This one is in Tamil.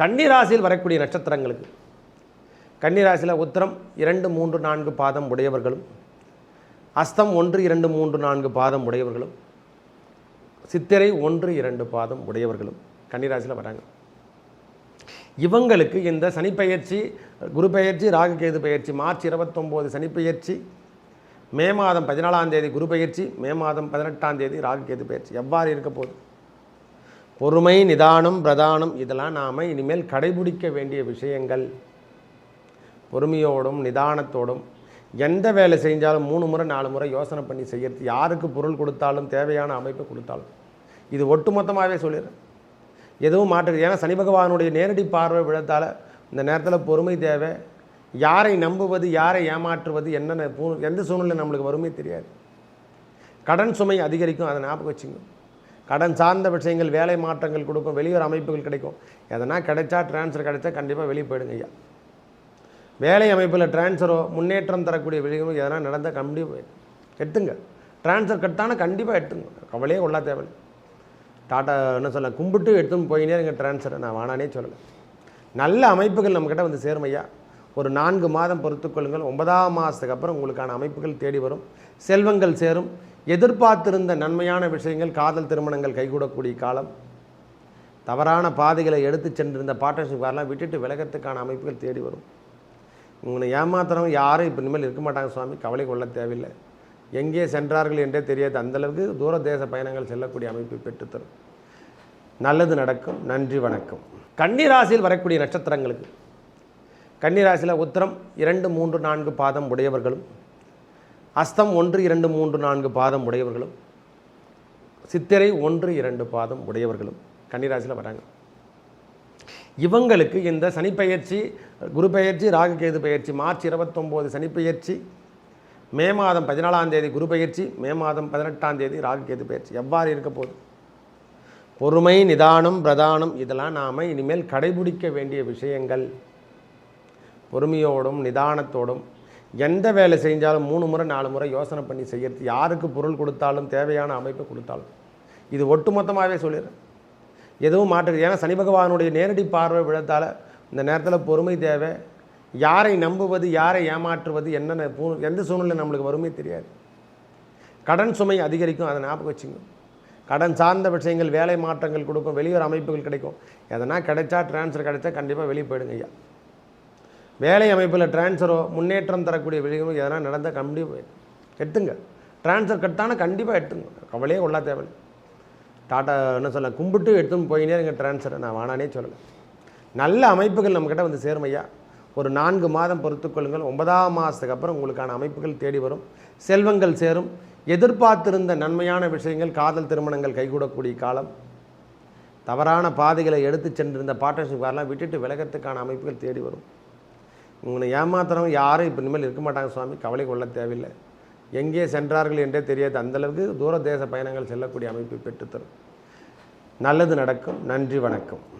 கன்னிராசியில் வரக்கூடிய நட்சத்திரங்களுக்கு. கன்னிராசியில் உத்திரம் இரண்டு மூன்று நான்கு பாதம் உடையவர்களும் அஸ்தம் ஒன்று இரண்டு மூன்று நான்கு பாதம் உடையவர்களும் சித்திரை ஒன்று இரண்டு பாதம் உடையவர்களும் கன்னிராசியில் வராங்க. இவங்களுக்கு இந்த சனிப்பெயர்ச்சி குரு பெயர்ச்சி ராகுகேது பெயர்ச்சி மார்ச் இருபத்தொம்போது சனிப்பெயர்ச்சி மே மாதம் பதினாலாம் தேதி குரு பெயர்ச்சி மே மாதம் பதினெட்டாம் தேதி ராகுகேது பெயர்ச்சி எவ்வாறு இருக்க போகுது? பொறுமை நிதானம் பிரதானம் இதெல்லாம் நாம் இனிமேல் கடைபிடிக்க வேண்டிய விஷயங்கள். பொறுமையோடும் நிதானத்தோடும் எந்த வேலை செஞ்சாலும் மூணு முறை நாலு முறை யோசனை பண்ணி செய்யறது யாருக்கு பொருள் கொடுத்தாலும் தேவையான அமைப்பை கொடுத்தாலும். இது ஒட்டுமொத்தமாகவே சொல்லிடுறேன். எதுவும் மாற்று ஏன்னா சனி பகவானுடைய நேரடி பார்வை விழத்தால் இந்த நேரத்தில் பொறுமை தேவை. யாரை நம்புவது யாரை ஏமாற்றுவது என்னென்ன பூ- எந்த சூழ்நிலை நம்மளுக்கு வருமே தெரியாது. கடன் சுமை அதிகரிக்கும் அதை ஞாபகம் வச்சுங்க கடன் சார்ந்த விஷயங்கள் வேலை மாற்றங்கள் கொடுக்கும் வெளியூர் அமைப்புகள் கிடைக்கும். எதனா கிடைச்சா ட்ரான்ஸ்ஃபர் கிடைச்சா கண்டிப்பாக வெளியே போயிடுங்க ஐயா. வேலை அமைப்பில் ட்ரான்ஸ்ஃபரோ முன்னேற்றம் தரக்கூடிய வெளியும் எதனா நடந்தால் கண்டிப்பாக எடுத்துங்க ட்ரான்ஸ்ஃபர் கட்டானா கண்டிப்பாக எடுத்துங்க கவலையே கொள்ளா தேவை டாட்டா என்ன சொல்ல கும்பிட்டு எடுத்துன்னு போயினே இருங்க ட்ரான்ஸ்ஃபர் நான் வானானே சொல்லலை. நல்ல அமைப்புகள் நம்மக்கிட்ட வந்து சேரும் ஐயா. ஒரு நான்கு மாதம் பொறுத்துக்கொள்ளுங்கள் ஒன்பதாம் மாதத்துக்கு அப்புறம் உங்களுக்கான அமைப்புகள் தேடி வரும். செல்வங்கள் சேரும். எதிர்பார்த்திருந்த நன்மையான விஷயங்கள் காதல் திருமணங்கள் கைகூடக்கூடிய காலம். தவறான பாதைகளை எடுத்து சென்றிருந்த பார்ட்னர்ஷிப் விட்டுட்டு விலகத்துக்கான அமைப்புகள் தேடி வரும். உங்களை ஏமாத்துறவங்க யாரும் இப்போ இனிமேல் இருக்க மாட்டாங்க சுவாமி. கவலை கொள்ள தேவையில்லை. எங்கே சென்றார்கள் என்றே தெரியாது அந்தளவுக்கு தூர தேச பயணங்கள் செல்லக்கூடிய அமைப்பு பெற்றுத்தரும். நல்லது நடக்கும். நன்றி வணக்கம். கன்னிராசியில் வரக்கூடிய நட்சத்திரங்களுக்கு. கன்னிராசியில் உத்தரம் இரண்டு மூன்று நான்கு பாதம் உடையவர்களும் அஸ்தம் ஒன்று இரண்டு மூன்று நான்கு பாதம் உடையவர்களும் சித்திரை ஒன்று இரண்டு பாதம் உடையவர்களும் கன்னிராசியில் வராங்க. இவங்களுக்கு இந்த சனிப்பெயர்ச்சி குரு பெயர்ச்சி ராகுகேது பெயர்ச்சி மார்ச் இருபத்தொம்போது சனிப்பெயர்ச்சி மே மாதம் பதினாலாம் தேதி குரு பெயர்ச்சி மே மாதம் பதினெட்டாம் தேதி ராகுகேது பெயர்ச்சி. எவ்வாறு இருக்க போகுது? பொறுமை நிதானம் பிரதானம் இதெல்லாம் நாம் இனிமேல் கடைபிடிக்க வேண்டிய விஷயங்கள். பொறுமையோடும் நிதானத்தோடும் எந்த வேலை செஞ்சாலும் மூணு முறை நாலு முறை யோசனை பண்ணி செய்யறது. யாருக்கு பொருள் கொடுத்தாலும் தேவையான அமைப்பை கொடுத்தாலும். இது ஒட்டுமொத்தமாகவே சொல்லிடுறேன். எதுவும் மாற்று ஏன்னா சனி பகவானுடைய நேரடி பார்வை விழத்தால் இந்த நேரத்தில் பொறுமை தேவை. யாரை நம்புவது யாரை ஏமாற்றுவது என்னென்ன பூ எந்த சூழ்நிலை நம்மளுக்கு வருமே தெரியாது. கடன் சுமை அதிகரிக்கும் அதை ஞாபகம் வச்சுங்க. கடன் சார்ந்த விஷயங்கள் வேலை மாற்றங்கள் கொடுக்கும் வெளியூர் அமைப்புகள் கிடைக்கும். எதனா கிடைச்சா ட்ரான்ஸ்ஃபர் கிடைச்சா கண்டிப்பாக வெளியே போயிடுங்க ஐயா. வேலை அமைப்பில் ட்ரான்ஸ்ஃபரோ முன்னேற்றம் தரக்கூடிய வெளியும் எதனா நடந்தால் கண்டிப்பாக எடுத்துங்க ட்ரான்ஸ்ஃபர் கட்டான கண்டிப்பாக எடுத்துங்க கவலையே கொள்ளா தேவை டாட்டா என்ன சொல்ல கும்பிட்டு எடுத்துன்னு போயினே இருங்க ட்ரான்ஸ்ஃபர் நான் வானானே சொல்லலை. நல்ல அமைப்புகள் நம்மக்கிட்ட வந்து சேர்மையா ஒரு நான்கு மாதம் பொறுத்துக்கொள்ளுங்கள் ஒன்பதாம் மாதத்துக்கு அப்புறம் உங்களுக்கான அமைப்புகள் தேடி வரும். செல்வங்கள் சேரும். எதிர்பார்த்திருந்த நன்மையான விஷயங்கள் காதல் திருமணங்கள் கைகூடக்கூடிய காலம். தவறான பாதைகளை எடுத்து சென்றிருந்த பார்ட்னர்ஷிப் வரலாம் விட்டுட்டு விலகத்துக்கான அமைப்புகள் தேடி வரும். உங்களை ஏமாத்துறவங்க யாரும் இப்போ இனிமேல் இருக்க மாட்டாங்க சுவாமி. கவலை கொள்ள தேவையில்லை. எங்கே சென்றார்கள் என்றே தெரியாது. அந்தளவுக்கு தூர தேச பயணங்கள் செல்லக்கூடிய அமைப்பு பெற்றுத்தரும். நல்லது நடக்கும். நன்றி வணக்கம்.